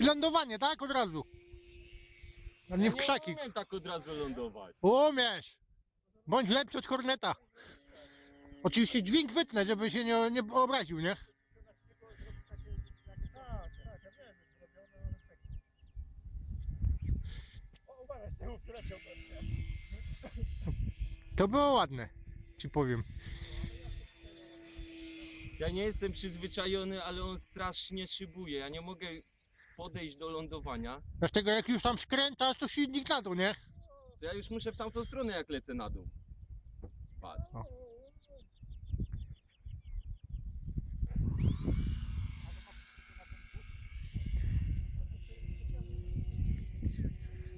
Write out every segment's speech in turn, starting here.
I lądowanie, tak? Od razu. A nie w krzaki. Nie umiem tak od razu lądować. Umiesz. Bądź lepszy od korneta. Oczywiście dźwięk wytnę, żeby się nie, nie obraził, nie? To było ładne, ci powiem. Ja nie jestem przyzwyczajony, ale on strasznie szybuje. Ja nie mogę podejść do lądowania. Dlatego jak już tam skrętasz, to silnik na dół, nie? To ja już muszę w tamtą stronę, jak lecę na dół. Patrz.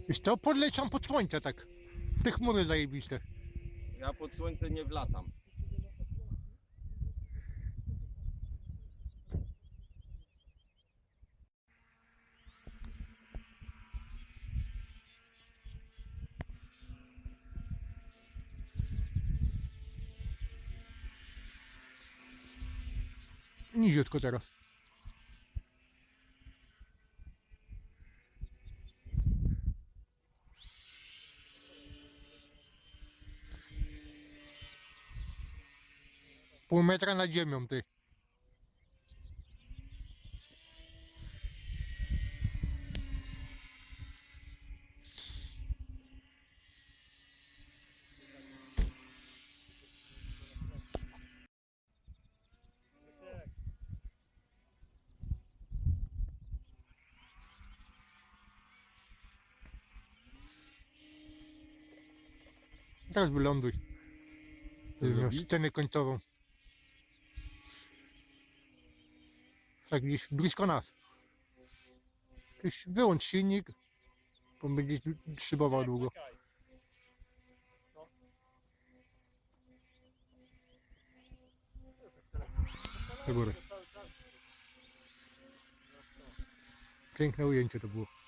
Wiesz to podleciam pod słońce tak. W te chmury zajebiste. Ja pod słońce nie wlatam. Niziutko teraz. Pół metra nad ziemią, ty. Teraz wyląduj. Miał scenę końcową. Tak gdzieś blisko nas. Tyś wyłącz silnik, bo będzie szybował długo. Do góry. Piękne ujęcie to było.